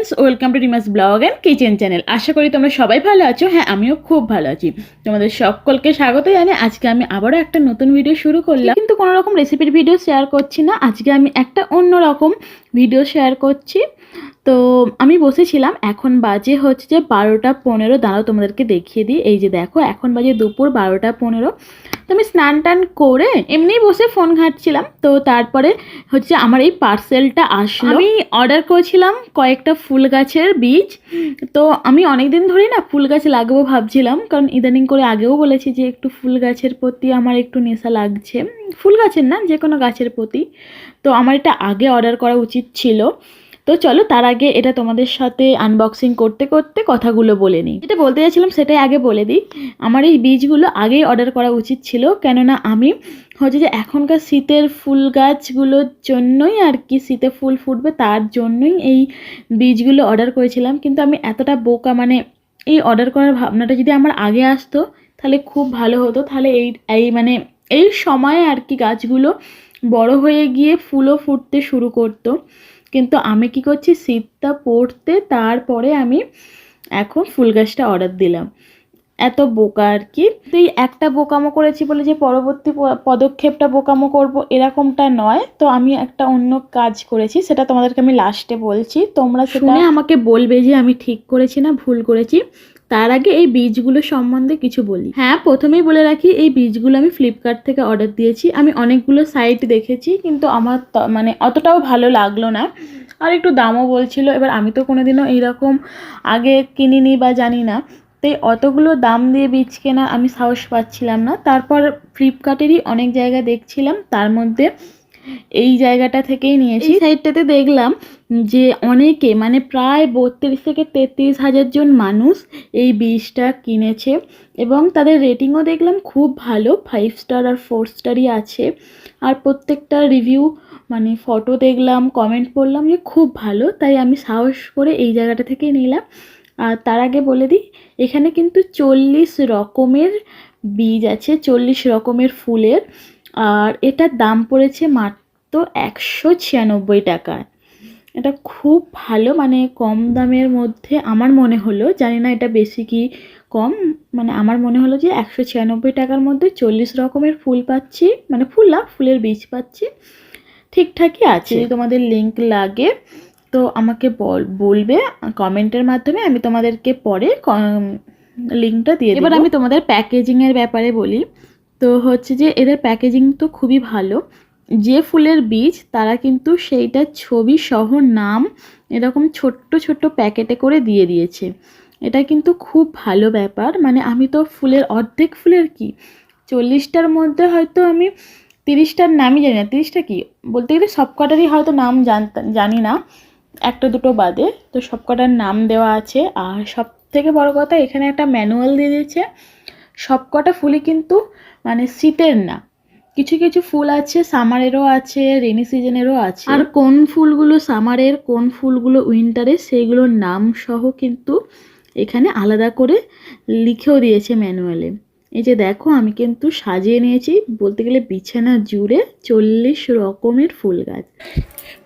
Friends welcome to Rima's blog and kitchen channel আশা করি তোমরা সবাই ভালো আছো। হ্যাঁ আমিও খুব ভালো আছি। তোমাদের সকলকে স্বাগত জানি আজকে আমি আবারও একটা নতুন ভিডিও শুরু করলাম। কিন্তু কোনো রকম রেসিপির ভিডিও শেয়ার করছি না। আজকে আমি একটা অন্য রকম ভিডিও শেয়ার করছি। তো আমি বসেছিলাম এখন বাজে হচ্ছে যে বারোটা পনেরো। দাঁড়াও তোমাদেরকে দেখিয়ে দিই। এই যে দেখো এখন বাজে দুপুর বারোটা পনেরো। তো আমি স্নান টান করে এমনিই বসে ফোন ঘাঁটছিলাম। তো তারপরে হচ্ছে আমার এই পার্সেলটা আসলো। আমি অর্ডার করেছিলাম কয়েকটা ফুল গাছের বীজ। তো আমি অনেক দিন ধরেই না ফুল গাছ লাগাবো ভাবছিলাম। কারণ ইদানিং করে আগেও বলেছি যে একটু ফুল গাছের প্রতি আমার একটু নেশা লাগছে। ফুল গাছের না যে কোনো গাছের প্রতি। তো আমার এটা আগে অর্ডার করা উচিত ছিল। তো চলো তার আগে এটা তোমাদের সাথে আনবক্সিং করতে করতে কথাগুলো বলে নিই। যেটা বলতে চাইছিলাম সেটাই আগে বলে দিই। আমার এই বীজগুলো আগেই অর্ডার করা উচিত ছিল, কেননা আমি হচ্ছে যে এখনকার শীতের ফুল গাছগুলোর জন্যই আর কি শীতে ফুল ফুটবে তার জন্যই এই বীজগুলো অর্ডার করেছিলাম। কিন্তু আমি এতটা বোকা মানে এই অর্ডার করার ভাবনাটা যদি আমার আগে আসতো, তাহলে খুব ভালো হতো। তাহলে এই এই মানে এই সময়ে আর কি গাছগুলো বড় হয়ে গিয়ে ফুলও ফুটতে শুরু করতো। কিন্তু আমি কি করছি? শীতটা পড়তে তারপরে আমি এখন ফুল গাছটা অর্ডার দিলাম। এত বোকা আর কি। তুই একটা বোকামো করেছি বলে যে পরবর্তী পদক্ষেপটা বোকামো করব এরকমটা নয়। তো আমি একটা অন্য কাজ করেছি, সেটা তোমাদেরকে আমি লাস্টে বলছি। তোমরা শুনে আমাকে বলবে যে আমি ঠিক করেছি না ভুল করেছি। তার আগে এই বীজগুলো সম্বন্ধে কিছু বলি। হ্যাঁ প্রথমেই বলে রাখি, এই বীজগুলো আমি ফ্লিপকার্ট থেকে অর্ডার দিয়েছি। আমি অনেকগুলো সাইট দেখেছি, কিন্তু আমার মানে অতটাও ভালো লাগল না। আর একটু দামও বলছিল, এবার আমি তো কোনোদিনও এইরকম আগে কিনিনি বা জানি না। তাই অতগুলো দাম দিয়ে বীজ কেনার আমি সাহস পাচ্ছিলাম না। তারপর ফ্লিপকার্টেরই অনেক জায়গা দেখছিলাম, তার মধ্যে এই জায়গাটা থেকেই নিয়েছি। সাইডটাতে দেখলাম যে অনেকে মানে প্রায় বত্রিশ থেকে তেত্রিশ হাজার জন মানুষ এই বীজটা কিনেছে এবং তাদের রেটিংও দেখলাম খুব ভালো ফাইভ স্টার আর ফোর স্টারই আছে। আর প্রত্যেকটা রিভিউ মানে ফটো দেখলাম কমেন্ট পড়লাম যে খুব ভালো, তাই আমি সাহস করে এই জায়গাটা থেকেই নিলাম। আর তার আগে বলে দিই, এখানে কিন্তু চল্লিশ রকমের বীজ আছে, চল্লিশ রকমের ফুলের। আর এটার দাম পড়েছে মাত্র একশো ছিয়ানব্বই টাকায় এটা খুব ভালো মানে কম দামের মধ্যে আমার মনে হলো জানি না এটা বেশি কি কম মানে আমার মনে হলো যে একশো ছিয়ানব্বই টাকার মধ্যে চল্লিশ রকমের ফুল পাচ্ছি মানে ফুল না ফুলের বীজ পাচ্ছি ঠিকঠাকই আছে। যদি তোমাদের লিঙ্ক লাগে তো আমাকে বল বলবে কমেন্টের মাধ্যমে আমি তোমাদেরকে পরে লিঙ্কটা দিয়ে এবার আমি তোমাদের প্যাকেজিংয়ের ব্যাপারে বলি। তো হচ্ছে যে এদের প্যাকেজিং তো খুবই ভালো। যে ফুলের বীজ, তারা কিন্তু সেইটার ছবি সহ নাম এরকম ছোট্ট ছোট্ট প্যাকেটে করে দিয়ে দিয়েছে। এটা কিন্তু খুব ভালো ব্যাপার। মানে আমি তো ফুলের অর্ধেক ফুলের কি? চল্লিশটার মধ্যে হয়তো আমি তিরিশটার নামই জানি না। তিরিশটা কি? বলতে গেলে সব কটারই হয়তো নাম জানি না। একটা দুটো বাদে। তো সব কটার নাম দেওয়া আছে। আর সব থেকে বড় কথা, এখানে একটা ম্যানুয়াল দিয়ে দিয়েছে। সব কটা ফুলই কিন্তু মানে শীতের না। কিছু কিছু ফুল আছে, সামারেরও আছে রেনি সিজনেরও আছে। আর কোন ফুলগুলো সামারের, কোন ফুলগুলো উইন্টারের সেইগুলোর নাম সহ কিন্তু এখানে আলাদা করে লিখেও দিয়েছে ম্যানুয়ালে এই যে দেখো, আমি কিন্তু সাজিয়ে নিয়েছি, বলতে গেলে বিছানা জুড়ে চল্লিশ রকমের ফুল গাছ।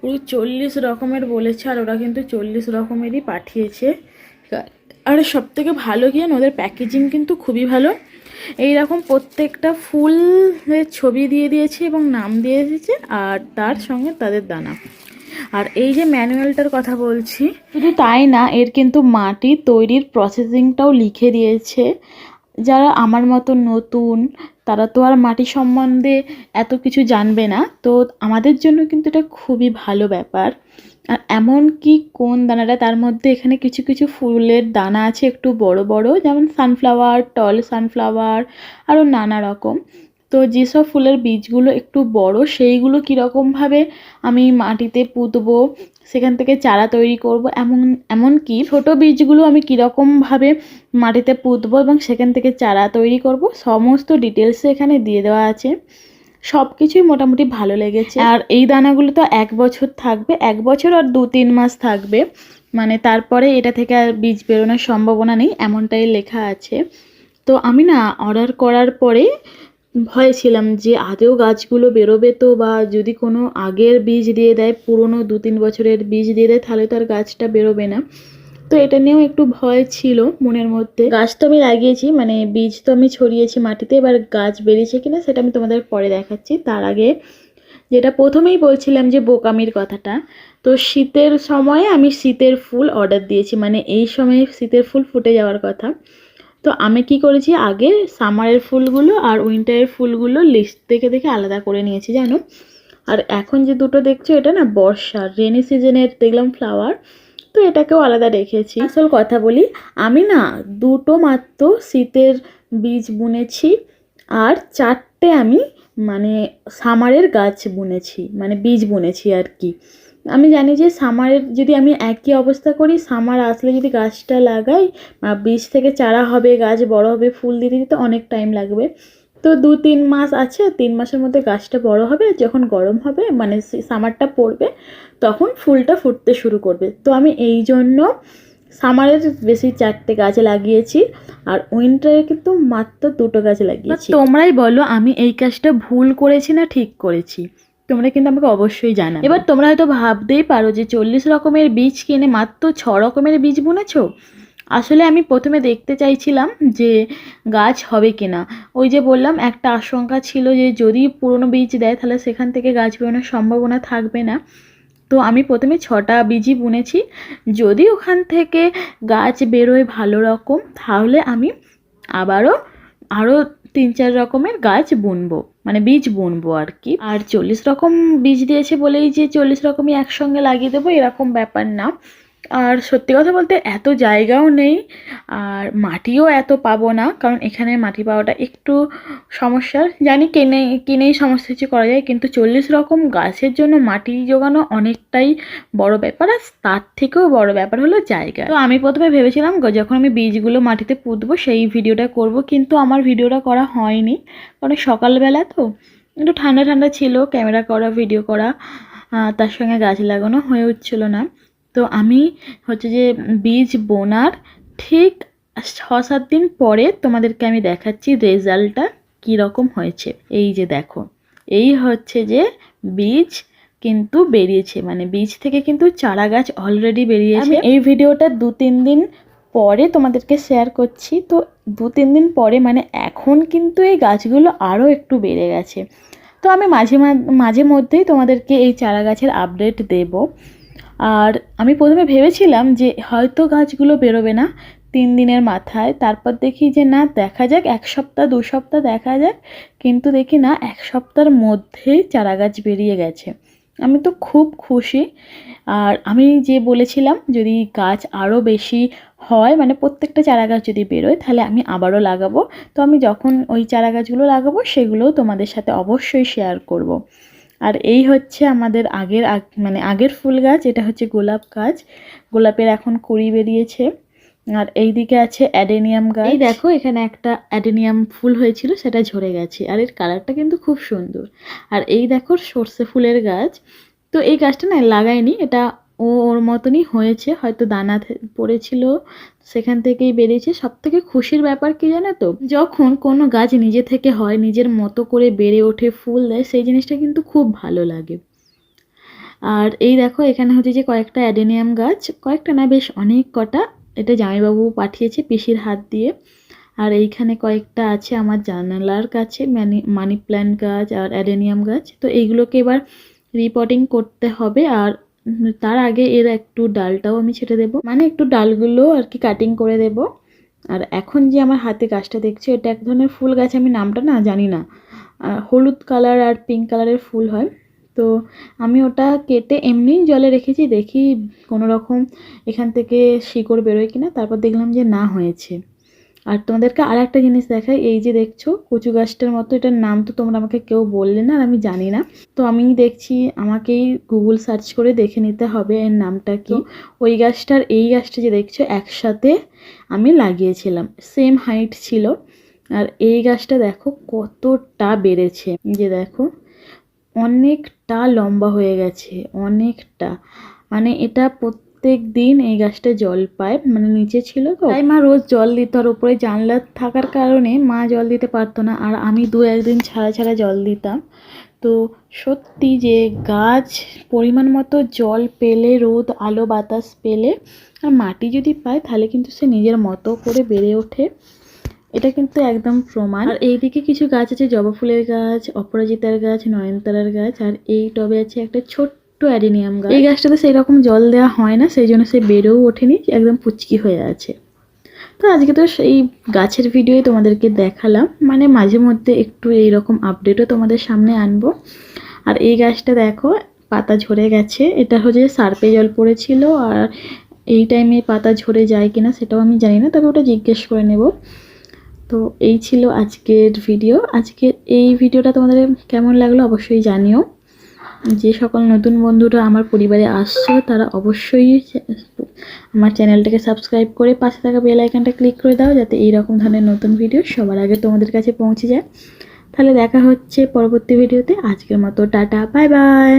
পুরো চল্লিশ রকমের বলেছে, আর ওরা কিন্তু চল্লিশ রকমেরই পাঠিয়েছে। আর সব থেকে ভালো কি ওদের প্যাকেজিং কিন্তু খুবই ভালো। এই রকম প্রত্যেকটা ফুলের ছবি দিয়ে দিয়েছে এবং নাম দিয়ে দিয়েছে আর তার সঙ্গে তাদের দানা। আর এই যে ম্যানুয়ালটার কথা বলছি, শুধু তাই না, এর কিন্তু মাটি তৈরির প্রসেসিংটাও লিখে দিয়েছে। যারা আমার মতো নতুন, তারা তো আর মাটি সম্বন্ধে এত কিছু জানবে না। তো আমাদের জন্য কিন্তু এটা খুবই ভালো ব্যাপার। আর এমন কি কোন দানাটা? তার মধ্যে এখানে কিছু কিছু ফুলের দানা আছে, একটু বড় বড়, যেমন সানফ্লাওয়ার টল সানফ্লাওয়ার আরও নানা রকম। তো যেসব ফুলের বীজগুলো একটু বড়, সেইগুলো কীরকমভাবে আমি মাটিতে পুঁতবো, সেখান থেকে চারা তৈরি করব, এমন এমনকি ছোটো বীজগুলো আমি কীরকমভাবে মাটিতে পুঁতবো এবং সেখান থেকে চারা তৈরি করব, সমস্ত ডিটেলসে এখানে দিয়ে দেওয়া আছে। সব কিছুই মোটামুটি ভালো লেগেছে। আর এই দানাগুলো তো এক বছর থাকবে, এক বছর আর দু তিন মাস থাকবে। মানে তারপরে এটা থেকে আর বীজ বেরোনোর সম্ভাবনা নেই, এমনটাই লেখা আছে। তো আমি না অর্ডার করার পরে ভয়ে ছিলাম যে আদেও গাছগুলো বেরোবে তো বা যদি কোনো আগের বীজ দিয়ে দেয়, পুরনো দু তিন বছরের বীজ দিয়ে দেয়, তাহলে তো আর গাছটা বেরোবে না। তো এটা নিয়েও একটু ভয় ছিল মনের মধ্যে। গাছ তো আমি লাগিয়েছি মানে বীজ তো আমি ছড়িয়েছি মাটিতে, এবার গাছ বেরিয়েছে কিনা সেটা আমি তোমাদের পরে দেখাচ্ছি। তার আগে যেটা প্রথমেই বলছিলাম যে বোকামির কথাটা, তো শীতের সময়ে আমি শীতের ফুল অর্ডার দিয়েছি মানে এই সময়ে শীতের ফুল ফুটে যাওয়ার কথা। তো আমি কি করেছি, আগে সামারের ফুলগুলো আর উইন্টারের ফুলগুলো লিস্ট দেখে দেখে আলাদা করে নিয়েছি, জানো? আর এখন যে দুটো দেখছ, এটা না বর্ষার রেনি সিজনের দেখলাম ফ্লাওয়ার তো এটাকেও আলাদা রেখেছি। আসল কথা বলি, আমি না দুটো মাত্র শীতের বীজ বুনেছি আর চারটে আমি মানে সামারের গাছ বুনেছি মানে বীজ বুনেছি আর কি। আমি জানি যে সামারের যদি আমি একই অবস্থা করি, সামার আসলে যদি গাছটা লাগাই বীজ থেকে চারা হবে, গাছ বড় হবে, ফুল দিতে দিতে অনেক টাইম লাগবে। তো দু তিন মাস আছে তিন মাসের মধ্যে গাছটা বড় হবে যখন গরম হবে মানে সামারটা পড়বে তখন ফুলটা ফুটতে শুরু করবে। তো আমি এই জন্য সামারের বেশি চারটে গাছ লাগিয়েছি আর উইন্টারে কিন্তু মাত্র দুটো গাছ লাগিয়েছি। তোমরাই বলো আমি এই কাজটা ভুল করেছি না ঠিক করেছি? তোমরা কিন্তু আমাকে অবশ্যই জানা এবার তোমরা হয়তো ভাবতেই পারো যে চল্লিশ রকমের বীজ কিনে মাত্র ছ রকমের বীজ বুনেছো? আসলে আমি প্রথমে দেখতে চাইছিলাম যে গাছ হবে কিনা। ওই যে বললাম, একটা আশঙ্কা ছিল যে যদি পুরনো বীজ দেয়, তাহলে সেখান থেকে গাছ বেরোনোর সম্ভাবনা থাকবে না। তো আমি প্রথমে ছটা বীজই বুনেছি। যদি ওখান থেকে গাছ বেরোয় ভালো রকম, তাহলে আমি আবারও আরও তিন চার রকমের গাছ বুনবো মানে বীজ বুনবো আর কি। আর চল্লিশ রকম বীজ দিয়েছে বলেই যে চল্লিশ রকমই একসঙ্গে লাগিয়ে দেবো, এরকম ব্যাপার না। আর সত্যি কথা বলতে এত জায়গাও নেই, আর মাটিও এত পাবো না, কারণ এখানে মাটি পাওয়াটা একটু সমস্যার জানি কিনে, কিনেই সমস্ত কিছু করা যায়, কিন্তু চল্লিশ রকম গাছের জন্য মাটি জোগানো অনেকটাই বড় ব্যাপার, আর তার থেকেও বড় ব্যাপার হলো জায়গা। তো আমি প্রথমে ভেবেছিলাম যখন আমি বীজগুলো মাটিতে পুঁতবো, সেই ভিডিওটা করব, কিন্তু আমার ভিডিওটা করা হয়নি, কারণ সকালবেলা তো একটু ঠান্ডা ঠান্ডা ছিল, ক্যামেরা করা, ভিডিও করা তার সঙ্গে গাছ লাগানো হয়ে উঠছিল না। তো আমি হচ্ছে যে বীজ বোনার ঠিক ছ সাত দিন পরে তোমাদেরকে আমি দেখাচ্ছি রেজাল্টটা কীরকম হয়েছে। এই যে দেখো, এই হচ্ছে যে বীজ কিন্তু বেরিয়েছে মানে বীজ থেকে কিন্তু চারা গাছ অলরেডি বেরিয়েছে এই ভিডিওটা দু তিন দিন পরে তোমাদেরকে শেয়ার করছি, তো দু তিন দিন পরে মানে এখন কিন্তু এই গাছগুলো আরও একটু বেড়ে গেছে। তো আমি মাঝে মাঝে মধ্যেই তোমাদেরকে এই চারা গাছের আপডেট দেবো। আর আমি প্রথমে ভেবেছিলাম যে হয়তো গাছগুলো বেরোবে না তিন দিনের মাথায়। তারপর দেখি যে না, দেখা যাক, এক সপ্তাহ, দু সপ্তাহ দেখা যাক। কিন্তু দেখি না, এক সপ্তাহের মধ্যেই চারা গাছ বেরিয়ে গেছে। আমি তো খুব খুশি। আর আমি যে বলেছিলাম, যদি গাছ আরও বেশি হয় মানে প্রত্যেকটা চারা গাছ যদি বেরোয়, তাহলে আমি আবারও লাগাবো। তো আমি যখন ওই চারা গাছগুলো লাগাবো, সেগুলোও তোমাদের সাথে অবশ্যই শেয়ার করব। আর এই হচ্ছে আমাদের আগের আগ- মানে আগের ফুল গাছ, এটা হচ্ছে গোলাপ গাছ। গোলাপের এখন কুড়ি বেরিয়েছে। আর এই দিকে আছে অ্যাডেনিয়াম গাছ। এই দেখো, এখানে একটা অ্যাডেনিয়াম ফুল হয়েছিল, সেটা ঝরে গেছে। আর এর কালারটা কিন্তু খুব সুন্দর। আর এই দেখো সর্ষে ফুলের গাছ। তো এই গাছটা না, লাগাইনি, এটা ও ওর মতনই হয়েছে, হয়তো দানা পড়েছিল, সেখান থেকেই বেরিয়েছে। সব থেকে খুশির ব্যাপার কি জানো তো? যখন কোনো গাছ নিজে থেকে হয়, নিজের মতো করে বেড়ে ওঠে, ফুল দেয়, সেই জিনিসটা কিন্তু খুব ভালো লাগে। আর এই দেখো, এখানে হচ্ছে যে কয়েকটা অ্যাডেনিয়াম গাছ, কয়েকটা না, বেশ অনেক কটা। এটা জামাইবাবু পাঠিয়েছে পিসির হাত দিয়ে। আর এইখানে কয়েকটা আছে আমার জানালার কাছে, মানি মানি প্ল্যান্ট গাছ আর অ্যাডেনিয়াম গাছ। তো এইগুলোকে এবার রিপোর্টিং করতে হবে। আর তার আগে এর একটু ডালটাও আমি ছেটে দেবো। মানে একটু ডালগুলো আর কি কাটিং করে দেব। আর এখন যে আমার হাতে গাছটা দেখছ, এটা এক ধরনের ফুল গাছ, আমি নামটা না জানি না। হলুদ কালার আর পিঙ্ক কালারের ফুল হয়। তো আমি ওটা কেটে এমনি জলে রেখেছি, দেখি কোনো রকম এখান থেকে শিকড় বেরোয় কিনা। তারপর দেখলাম যে না হয়েছে। আর তোমাদেরকে আর একটা জিনিস দেখাই এই যে দেখছ কচু গাছটার মতো এটার নাম তো তোমরা আমাকে কেউ বললে না আর আমি জানি না। তো আমি দেখছি আমাকেই গুগল সার্চ করে দেখে নিতে হবে এর নামটা কি। ওই গাছটার এই গাছটা যে দেখছ একসাথে আমি লাগিয়েছিলাম সেম হাইট ছিল। আর এই গাছটা দেখো কতটা বেড়েছে যে দেখো। অনেকটা লম্বা হয়ে গেছে অনেকটা। মানে এটা প্রত্যেক দিন এই গাছটা জল পায় মানে নিচে ছিল তো। তাই মা রোজ জল দিত আর উপরে জানলা থাকার কারণে মা জল দিতে পারতো না। আর আমি দু একদিন ছাড়া ছাড়া জল দিতাম। তো সত্যি যে গাছ পরিমাণ মতো জল পেলে, রোদ, আলো, বাতাস পেলে, আর মাটি যদি পায় তাহলে কিন্তু সে নিজের মতো করে বেড়ে ওঠে। এটা কিন্তু একদম প্রমাণ। আর এইদিকে কিছু গাছ আছে, জবা ফুলের গাছ, অপরাজিতার গাছ, নয়নতারার গাছ, আর এই টবে আছে একটা ছোট্ট অ্যাডিনিয়াম গাছ। এই গাছটাতে সেই রকম জল দেওয়া হয় না, সেই জন্য সে বেড়েও ওঠেনি, একদম পুচকি হয়ে আছে। তো আজকে তো সেই গাছের ভিডিওই তোমাদেরকে দেখালাম মানে মাঝে মধ্যে একটু এইরকম আপডেটও তোমাদের সামনে আনব। আর এই গাছটা দেখো, পাতা ঝরে গেছে, এটা হচ্ছে সার্পে জল পড়েছিল, আর এই টাইমে পাতা ঝরে যায় কিনা সেটাও আমি জানি না, তবে ওটা জিজ্ঞেস করে নেব। তো এই ছিল আজকের ভিডিও আজকের এই ভিডিওটা তোমাদের কেমন লাগল অবশ্যই জানিও। যে সকল নতুন বন্ধুরা আমার পরিবারে আসছো, তারা অবশ্যই আমার চ্যানেলটাকে সাবস্ক্রাইব করে পাশে থাকা বেল আইকনটা ক্লিক করে দাও, যাতে এই রকম ধরনের নতুন ভিডিও সবার আগে তোমাদের কাছে পৌঁছে যায়। তাহলে দেখা হচ্ছে পরবর্তী ভিডিওতে আজকের মতো টাটা বাই বাই